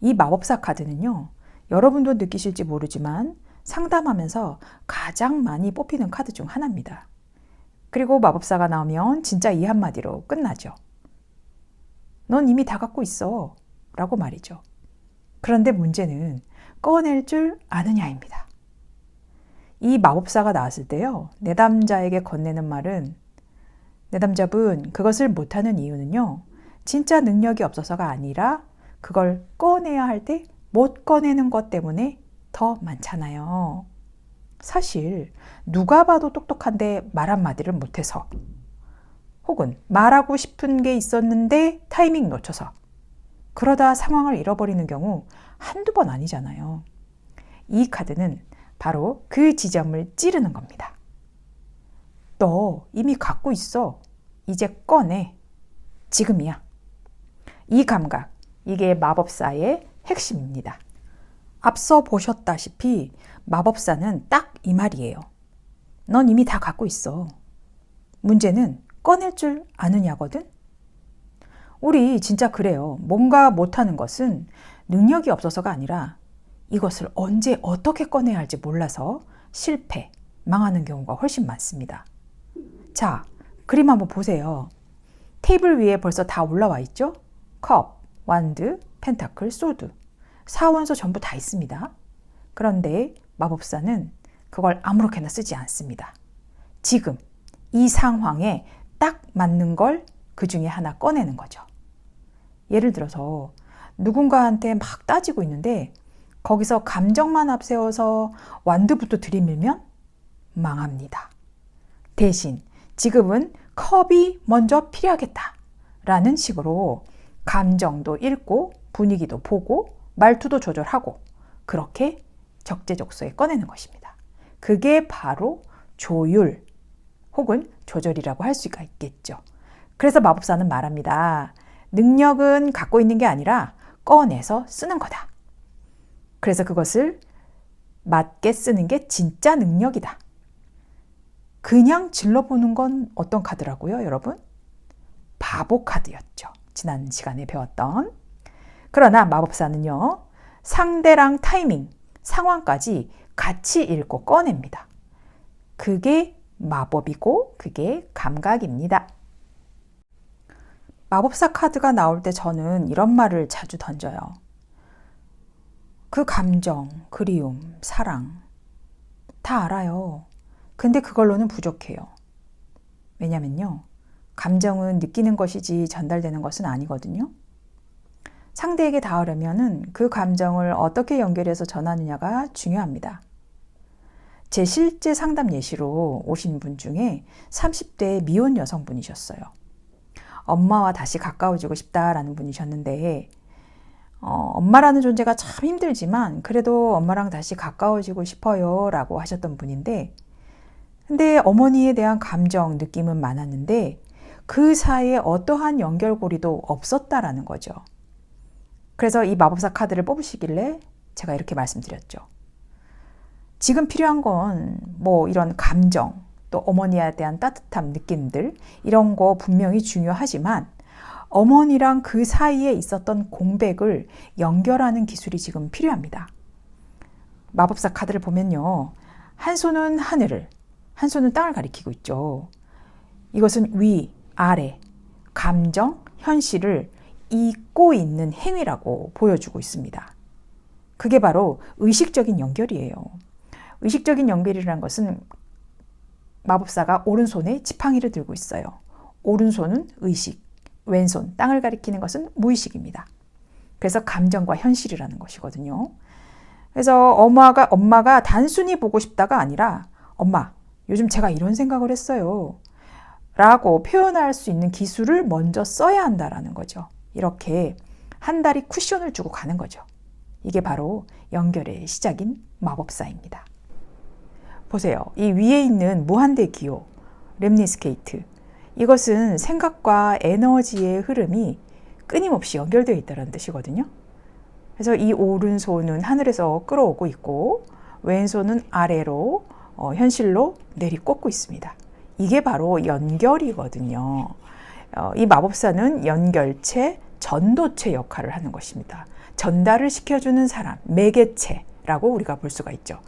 이 마법사 카드는요, 여러분도 느끼실지 모르지만 상담하면서 가장 많이 뽑히는 카드 중 하나입니다. 그리고 마법사가 나오면 진짜 이 한마디로 끝나죠. 넌 이미 다 갖고 있어. 라고 말이죠. 그런데 문제는 꺼낼 줄 아느냐입니다. 이 마법사가 나왔을 때요, 내담자에게 건네는 말은 내담자분, 그것을 못하는 이유는요, 진짜 능력이 없어서가 아니라 그걸 꺼내야 할 때 못 꺼내는 것 때문에 더 많잖아요. 사실 누가 봐도 똑똑한데 말 한마디를 못해서 혹은 말하고 싶은 게 있었는데 타이밍 놓쳐서 그러다 상황을 잃어버리는 경우 한두 번 아니잖아요. 이 카드는 바로 그 지점을 찌르는 겁니다. 너 이미 갖고 있어. 이제 꺼내. 지금이야. 이 감각, 이게 마법사의 핵심입니다. 앞서 보셨다시피 마법사는 딱 이 말이에요. 넌 이미 다 갖고 있어. 문제는 꺼낼 줄 아느냐거든? 우리 진짜 그래요. 뭔가 못하는 것은 능력이 없어서가 아니라 이것을 언제 어떻게 꺼내야 할지 몰라서 실패, 망하는 경우가 훨씬 많습니다. 자, 그림 한번 보세요. 테이블 위에 벌써 다 올라와 있죠? 컵, 완드, 펜타클, 소드. 사원소 전부 다 있습니다. 그런데 마법사는 그걸 아무렇게나 쓰지 않습니다. 지금 이 상황에 딱 맞는 걸 그 중에 하나 꺼내는 거죠. 예를 들어서 누군가한테 막 따지고 있는데 거기서 감정만 앞세워서 완두부터 들이밀면 망합니다. 대신 지금은 컵이 먼저 필요하겠다. 라는 식으로 감정도 읽고 분위기도 보고 말투도 조절하고 그렇게 적재적소에 꺼내는 것입니다. 그게 바로 조율 혹은 조절이라고 할 수가 있겠죠. 그래서 마법사는 말합니다. 능력은 갖고 있는 게 아니라 꺼내서 쓰는 거다. 그래서 그것을 맞게 쓰는 게 진짜 능력이다. 그냥 질러보는 건 어떤 카드라고요, 여러분? 바보 카드였죠. 지난 시간에 배웠던. 그러나 마법사는요, 상대랑 타이밍, 상황까지 같이 읽고 꺼냅니다. 그게 마법이고, 그게 감각입니다. 마법사 카드가 나올 때 저는 이런 말을 자주 던져요. 그 감정, 그리움, 사랑, 다 알아요. 근데 그걸로는 부족해요. 왜냐면요. 감정은 느끼는 것이지 전달되는 것은 아니거든요. 상대에게 닿으려면은 그 감정을 어떻게 연결해서 전하느냐가 중요합니다. 제 실제 상담 예시로 오신 분 중에 30대 미혼 여성분이셨어요. 엄마와 다시 가까워지고 싶다라는 분이셨는데, 어, 엄마라는 존재가 참 힘들지만, 그래도 엄마랑 다시 가까워지고 싶어요 라고 하셨던 분인데, 근데 어머니에 대한 감정, 느낌은 많았는데, 그 사이에 어떠한 연결고리도 없었다라는 거죠. 그래서 이 마법사 카드를 뽑으시길래 제가 이렇게 말씀드렸죠. 지금 필요한 건 뭐 이런 감정, 또 어머니에 대한 따뜻함, 느낌들, 이런 거 분명히 중요하지만 어머니랑 그 사이에 있었던 공백을 연결하는 기술이 지금 필요합니다. 마법사 카드를 보면요. 한 손은 하늘을, 한 손은 땅을 가리키고 있죠. 이것은 위, 아래, 감정, 현실을 잇고 있는 행위라고 보여주고 있습니다. 그게 바로 의식적인 연결이에요. 의식적인 연결이라는 것은 마법사가 오른손에 지팡이를 들고 있어요. 오른손은 의식, 왼손, 땅을 가리키는 것은 무의식입니다. 그래서 감정과 현실이라는 것이거든요. 그래서 엄마가, 엄마가 단순히 보고 싶다가 아니라, 엄마, 요즘 제가 이런 생각을 했어요. 라고 표현할 수 있는 기술을 먼저 써야 한다라는 거죠. 이렇게 한 다리 쿠션을 주고 가는 거죠. 이게 바로 연결의 시작인 마법사입니다. 보세요. 이 위에 있는 무한대 기호, 렘니스케이트. 이것은 생각과 에너지의 흐름이 끊임없이 연결되어 있다는 뜻이거든요. 그래서 이 오른손은 하늘에서 끌어오고 있고, 왼손은 아래로, 어, 현실로 내리꽂고 있습니다. 이게 바로 연결이거든요. 어, 이 마법사는 연결체, 전도체 역할을 하는 것입니다. 전달을 시켜주는 사람, 매개체라고 우리가 볼 수가 있죠.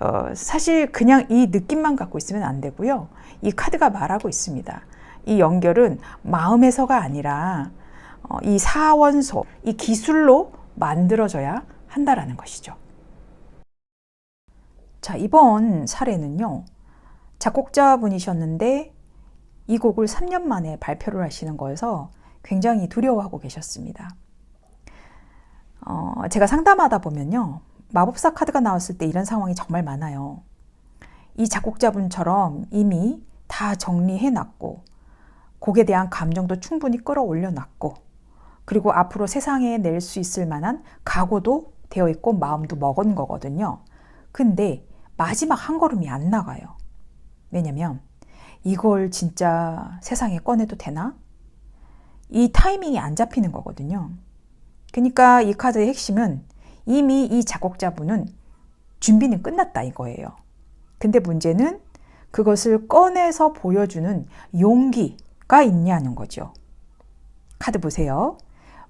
어, 사실 그냥 이 느낌만 갖고 있으면 안 되고요. 이 카드가 말하고 있습니다. 이 연결은 마음에서가 아니라 어, 이 사원소, 이 기술로 만들어져야 한다라는 것이죠. 자, 이번 사례는요. 작곡자분이셨는데 이 곡을 3년 만에 발표를 하시는 거여서 굉장히 두려워하고 계셨습니다. 어, 제가 상담하다 보면요. 마법사 카드가 나왔을 때 이런 상황이 정말 많아요. 이 작곡자분처럼 이미 다 정리해 놨고, 곡에 대한 감정도 충분히 끌어올려 놨고, 그리고 앞으로 세상에 낼 수 있을 만한 각오도 되어 있고, 마음도 먹은 거거든요. 근데 마지막 한 걸음이 안 나가요. 왜냐면, 이걸 진짜 세상에 꺼내도 되나? 이 타이밍이 안 잡히는 거거든요. 그러니까 이 카드의 핵심은 이미 이 작곡자분은 준비는 끝났다 이거예요. 근데 문제는 그것을 꺼내서 보여주는 용기가 있냐는 거죠. 카드 보세요.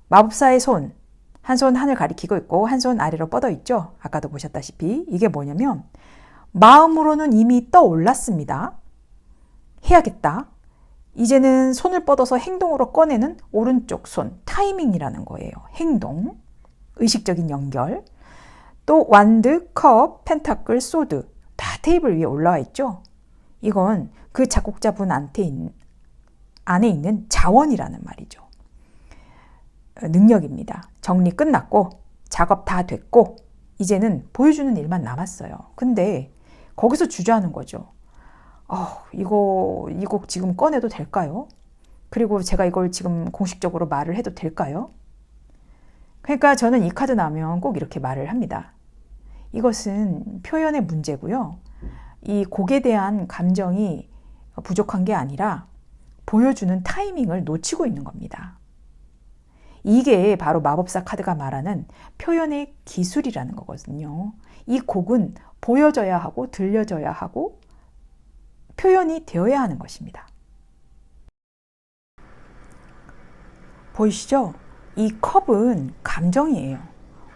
마법사의 손, 한 손 하늘 가리키고 있고 한 손 아래로 뻗어 있죠. 아까도 보셨다시피 이게 뭐냐면 마음으로는 이미 떠올랐습니다. 해야겠다. 이제는 손을 뻗어서 행동으로 꺼내는 오른쪽 손, 타이밍이라는 거예요. 행동, 의식적인 연결. 또 완드, 컵, 펜타클, 소드 다 테이블 위에 올라와 있죠. 이건 그 작곡자분한테 있는, 안에 있는 자원이라는 말이죠. 능력입니다. 정리 끝났고 작업 다 됐고 이제는 보여주는 일만 남았어요. 근데 거기서 주저하는 거죠. 어, 이거 이 곡 지금 꺼내도 될까요? 그리고 제가 이걸 지금 공식적으로 말을 해도 될까요? 그러니까 저는 이 카드 나면 꼭 이렇게 말을 합니다. 이것은 표현의 문제고요. 이 곡에 대한 감정이 부족한 게 아니라 보여주는 타이밍을 놓치고 있는 겁니다. 이게 바로 마법사 카드가 말하는 표현의 기술이라는 거거든요. 이 곡은 보여져야 하고 들려져야 하고 표현이 되어야 하는 것입니다. 보이시죠? 이 컵은 감정이에요.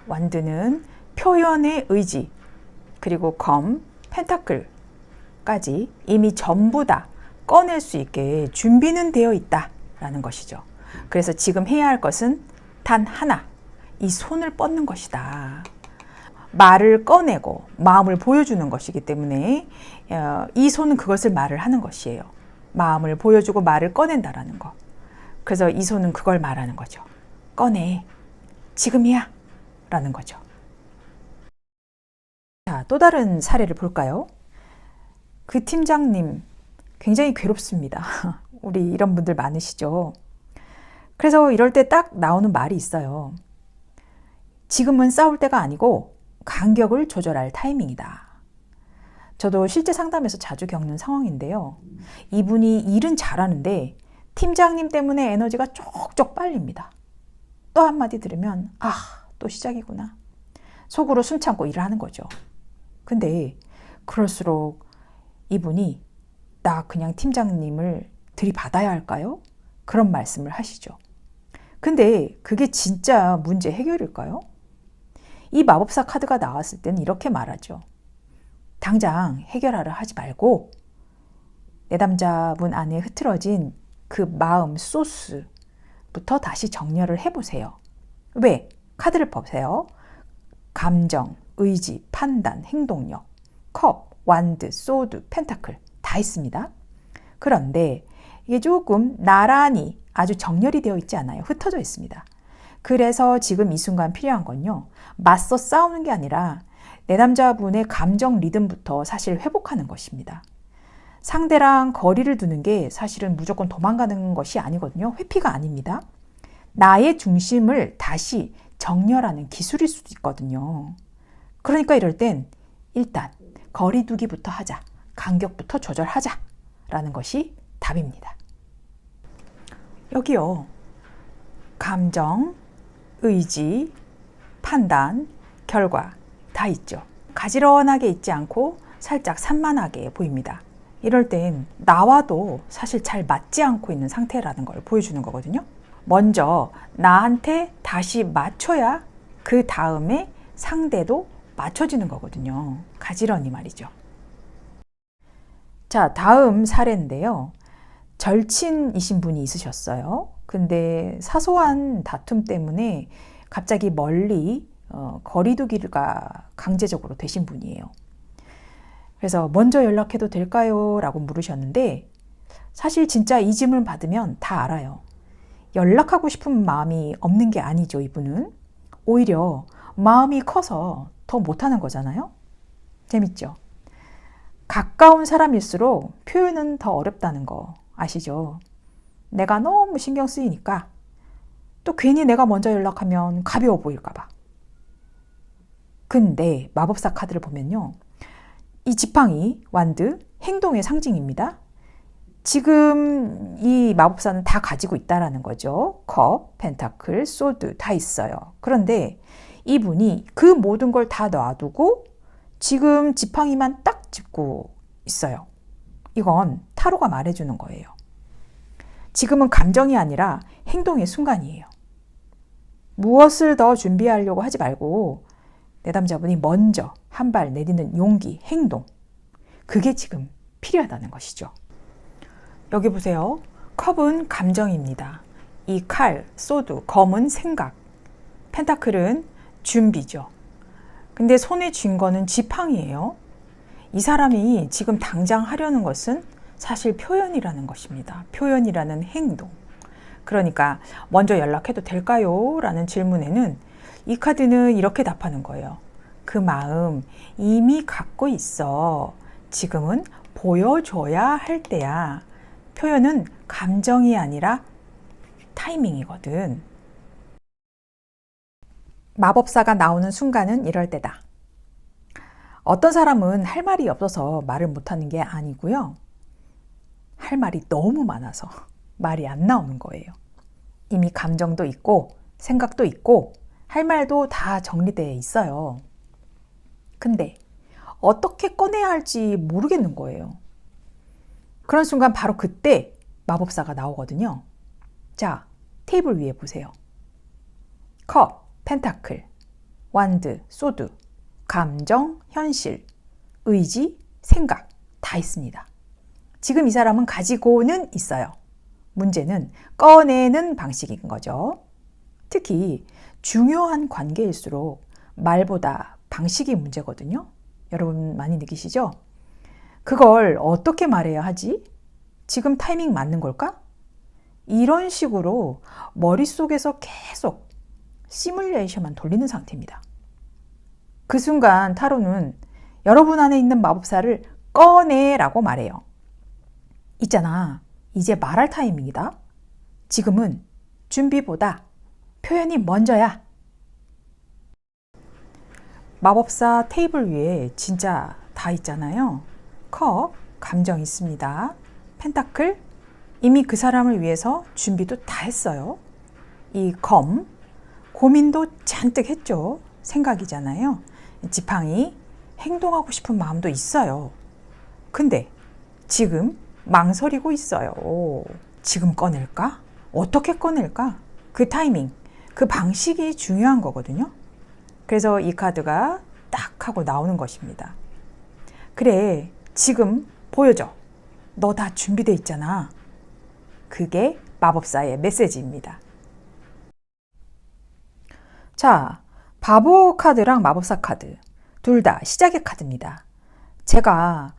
완드는 표현의 의지, 그리고 검, 펜타클까지 이미 전부 다 꺼낼 수 있게 준비는 되어 있다라는 것이죠. 그래서 지금 해야 할 것은 단 하나, 이 손을 뻗는 것이다. 말을 꺼내고 마음을 보여주는 것이기 때문에 어, 이 손은 그것을 말을 하는 것이에요. 마음을 보여주고 말을 꺼낸다라는 거. 그래서 이 손은 그걸 말하는 거죠. 꺼내. 지금이야. 라는 거죠. 자, 또 다른 사례를 볼까요? 그 팀장님 굉장히 괴롭습니다. 우리 이런 분들 많으시죠? 그래서 이럴 때 딱 나오는 말이 있어요. 지금은 싸울 때가 아니고 간격을 조절할 타이밍이다. 저도 실제 상담에서 자주 겪는 상황인데요. 이분이 일은 잘하는데 팀장님 때문에 에너지가 쪽쪽 빨립니다. 또 한마디 들으면, 아, 또 시작이구나. 속으로 숨 참고 일을 하는 거죠. 근데 그럴수록 이분이 나 그냥 팀장님을 들이받아야 할까요? 그런 말씀을 하시죠. 근데 그게 진짜 문제 해결일까요? 이 마법사 카드가 나왔을 때는 이렇게 말하죠. 당장 해결하려 하지 말고 내담자분 안에 흐트러진 그 마음 소스부터 다시 정렬을 해보세요. 왜? 카드를 보세요. 감정, 의지, 판단, 행동력, 컵, 완드, 소드, 펜타클 다 있습니다. 그런데 이게 조금 나란히 아주 정렬이 되어 있지 않아요. 흩어져 있습니다. 그래서 지금 이 순간 필요한 건요. 맞서 싸우는 게 아니라 내 남자분의 감정 리듬부터 사실 회복하는 것입니다. 상대랑 거리를 두는 게 사실은 무조건 도망가는 것이 아니거든요. 회피가 아닙니다. 나의 중심을 다시 정렬하는 기술일 수도 있거든요. 그러니까 이럴 땐 일단 거리 두기부터 하자. 간격부터 조절하자. 라는 것이 답입니다. 여기요. 감정, 의지, 판단, 결과 다 있죠. 가지런하게 있지 않고 살짝 산만하게 보입니다. 이럴 땐 나와도 사실 잘 맞지 않고 있는 상태라는 걸 보여주는 거거든요. 먼저 나한테 다시 맞춰야 그 다음에 상대도 맞춰주는 거거든요. 가지런히 말이죠. 자, 다음 사례인데요. 절친이신 분이 있으셨어요. 근데 사소한 다툼 때문에 갑자기 멀리 어, 거리두기가 강제적으로 되신 분이에요. 그래서 먼저 연락해도 될까요? 라고 물으셨는데 사실 진짜 이 질문 받으면 다 알아요. 연락하고 싶은 마음이 없는 게 아니죠, 이분은. 오히려 마음이 커서 더 못하는 거잖아요? 재밌죠? 가까운 사람일수록 표현은 더 어렵다는 거 아시죠? 내가 너무 신경 쓰이니까 또 괜히 내가 먼저 연락하면 가벼워 보일까봐. 근데 마법사 카드를 보면요. 이 지팡이, 완드, 행동의 상징입니다. 지금 이 마법사는 다 가지고 있다라는 거죠. 컵, 펜타클, 소드 다 있어요. 그런데 이분이 그 모든 걸 다 놔두고 지금 지팡이만 딱 짚고 있어요. 이건 타로가 말해주는 거예요. 지금은 감정이 아니라 행동의 순간이에요. 무엇을 더 준비하려고 하지 말고 내담자분이 먼저 한 발 내딛는 용기, 행동. 그게 지금 필요하다는 것이죠. 여기 보세요. 컵은 감정입니다. 이 칼, 소드, 검은 생각. 펜타클은 준비죠. 근데 손에 쥔 거는 지팡이에요. 이 사람이 지금 당장 하려는 것은 사실 표현이라는 것입니다. 표현이라는 행동. 그러니까 먼저 연락해도 될까요? 라는 질문에는 이 카드는 이렇게 답하는 거예요. 그 마음 이미 갖고 있어. 지금은 보여줘야 할 때야. 표현은 감정이 아니라 타이밍이거든. 마법사가 나오는 순간은 이럴 때다. 어떤 사람은 할 말이 없어서 말을 못하는 게 아니고요. 할 말이 너무 많아서 말이 안 나오는 거예요. 이미 감정도 있고 생각도 있고 할 말도 다 정리되어 있어요. 근데 어떻게 꺼내야 할지 모르겠는 거예요. 그런 순간 바로 그때 마법사가 나오거든요. 자, 테이블 위에 보세요. 컵, 펜타클, 완드, 소드, 감정, 현실, 의지, 생각 다 있습니다. 지금 이 사람은 가지고는 있어요. 문제는 꺼내는 방식인 거죠. 특히 중요한 관계일수록 말보다 방식이 문제거든요. 여러분 많이 느끼시죠? 그걸 어떻게 말해야 하지? 지금 타이밍 맞는 걸까? 이런 식으로 머릿속에서 계속 시뮬레이션만 돌리는 상태입니다. 그 순간 타로는 여러분 안에 있는 마법사를 꺼내라고 말해요. 있잖아. 이제 말할 타이밍이다. 지금은 준비보다 표현이 먼저야. 마법사 테이블 위에 진짜 다 있잖아요. 컵, 감정 있습니다. 펜타클, 이미 그 사람을 위해서 준비도 다 했어요. 이 검, 고민도 잔뜩 했죠. 생각이잖아요. 지팡이, 행동하고 싶은 마음도 있어요. 근데 지금 망설이고 있어요. 지금 꺼낼까? 어떻게 꺼낼까? 그 타이밍, 그 방식이 중요한 거거든요. 그래서 이 카드가 딱 하고 나오는 것입니다. 그래, 지금 보여줘. 너 다 준비돼 있잖아. 그게 마법사의 메시지입니다. 자, 바보 카드랑 마법사 카드. 둘 다 시작의 카드입니다. 제가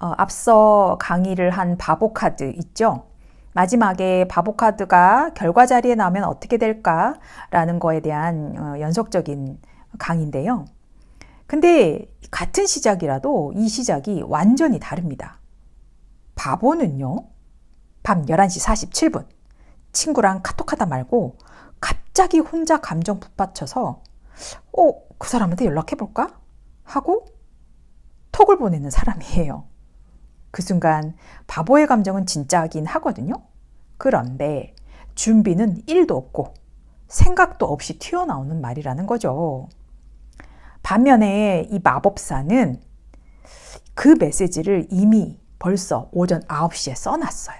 어, 앞서 강의를 한 바보 카드 있죠? 마지막에 바보 카드가 결과 자리에 나오면 어떻게 될까라는 거에 대한 어, 연속적인 강의인데요. 근데 같은 시작이라도 이 시작이 완전히 다릅니다. 바보는요, 밤 11시 47분, 친구랑 카톡하다 말고 갑자기 혼자 감정 북받쳐서, 어, 그 사람한테 연락해볼까? 하고 톡을 보내는 사람이에요. 그 순간 바보의 감정은 진짜긴 하거든요. 그런데 준비는 1도 없고 생각도 없이 튀어나오는 말이라는 거죠. 반면에 이 마법사는 그 메시지를 이미 벌써 오전 9시에 써놨어요.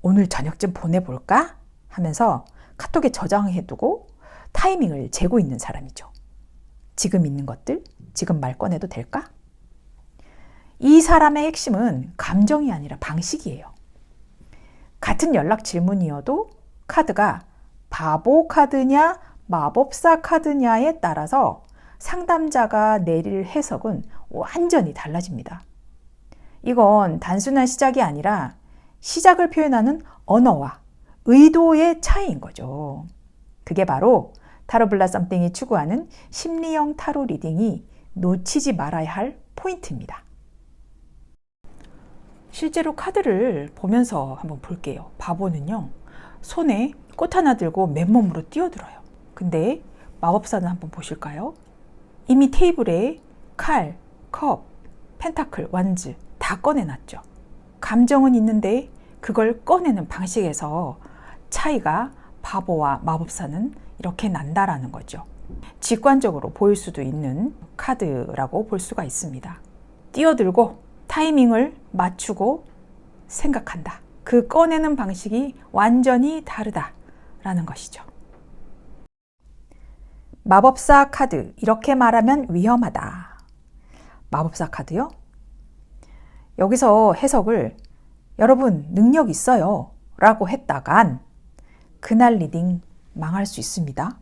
오늘 저녁쯤 보내볼까? 하면서 카톡에 저장해두고 타이밍을 재고 있는 사람이죠. 지금 있는 것들, 지금 말 꺼내도 될까? 이 사람의 핵심은 감정이 아니라 방식이에요. 같은 연락 질문이어도 카드가 바보 카드냐, 마법사 카드냐에 따라서 상담자가 내릴 해석은 완전히 달라집니다. 이건 단순한 시작이 아니라 시작을 표현하는 언어와 의도의 차이인 거죠. 그게 바로 타로블라 썸띵이 추구하는 심리형 타로 리딩이 놓치지 말아야 할 포인트입니다. 실제로 카드를 보면서 한번 볼게요. 바보는요, 손에 꽃 하나 들고 맨몸으로 뛰어들어요. 근데 마법사는 한번 보실까요? 이미 테이블에 칼, 컵, 펜타클, 완즈 다 꺼내놨죠. 감정은 있는데 그걸 꺼내는 방식에서 차이가 바보와 마법사는 이렇게 난다라는 거죠. 직관적으로 보일 수도 있는 카드라고 볼 수가 있습니다. 뛰어들고 타이밍을 맞추고 생각한다. 그 꺼내는 방식이 완전히 다르다라는 것이죠. 마법사 카드. 이렇게 말하면 위험하다. 마법사 카드요? 여기서 해석을 여러분 능력 있어요. 라고 했다간 그날 리딩 망할 수 있습니다.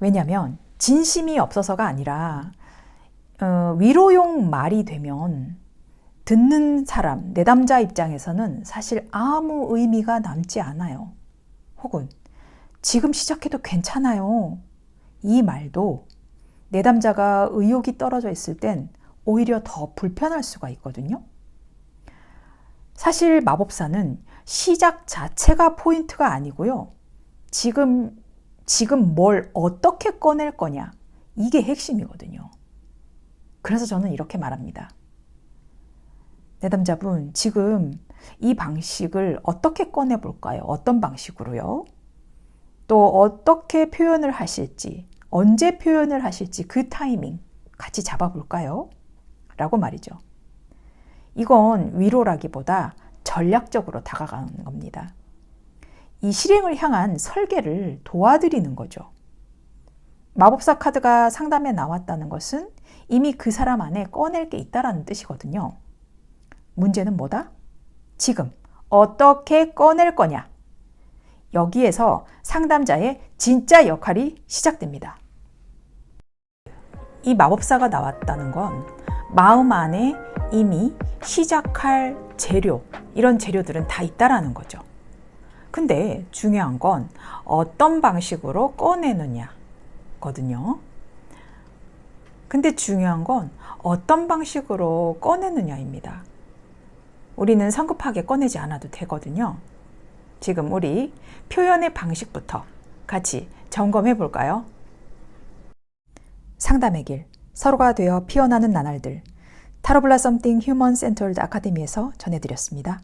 왜냐하면 진심이 없어서가 아니라 어, 위로용 말이 되면 듣는 사람, 내담자 입장에서는 사실 아무 의미가 남지 않아요. 혹은 지금 시작해도 괜찮아요. 이 말도 내담자가 의욕이 떨어져 있을 땐 오히려 더 불편할 수가 있거든요. 사실 마법사는 시작 자체가 포인트가 아니고요. 지금, 지금 뭘 어떻게 꺼낼 거냐. 이게 핵심이거든요. 그래서 저는 이렇게 말합니다. 내담자분, 지금 이 방식을 어떻게 꺼내볼까요? 어떤 방식으로요? 또 어떻게 표현을 하실지, 언제 표현을 하실지 그 타이밍 같이 잡아볼까요? 라고 말이죠. 이건 위로라기보다 전략적으로 다가가는 겁니다. 이 실행을 향한 설계를 도와드리는 거죠. 마법사 카드가 상담에 나왔다는 것은 이미 그 사람 안에 꺼낼 게 있다라는 뜻이거든요. 문제는 뭐다? 지금 어떻게 꺼낼 거냐? 여기에서 상담자의 진짜 역할이 시작됩니다. 이 마법사가 나왔다는 건 마음 안에 이미 시작할 재료, 이런 재료들은 다 있다라는 거죠. 근데 중요한 건 어떤 방식으로 꺼내느냐 거든요. 근데 중요한 건 어떤 방식으로 꺼내느냐입니다. 우리는 성급하게 꺼내지 않아도 되거든요. 지금 우리 표현의 방식부터 같이 점검해 볼까요? 상담의 길, 서로가 되어 피어나는 나날들, 타로블라 썸띵 휴먼 센터드 아카데미에서 전해드렸습니다.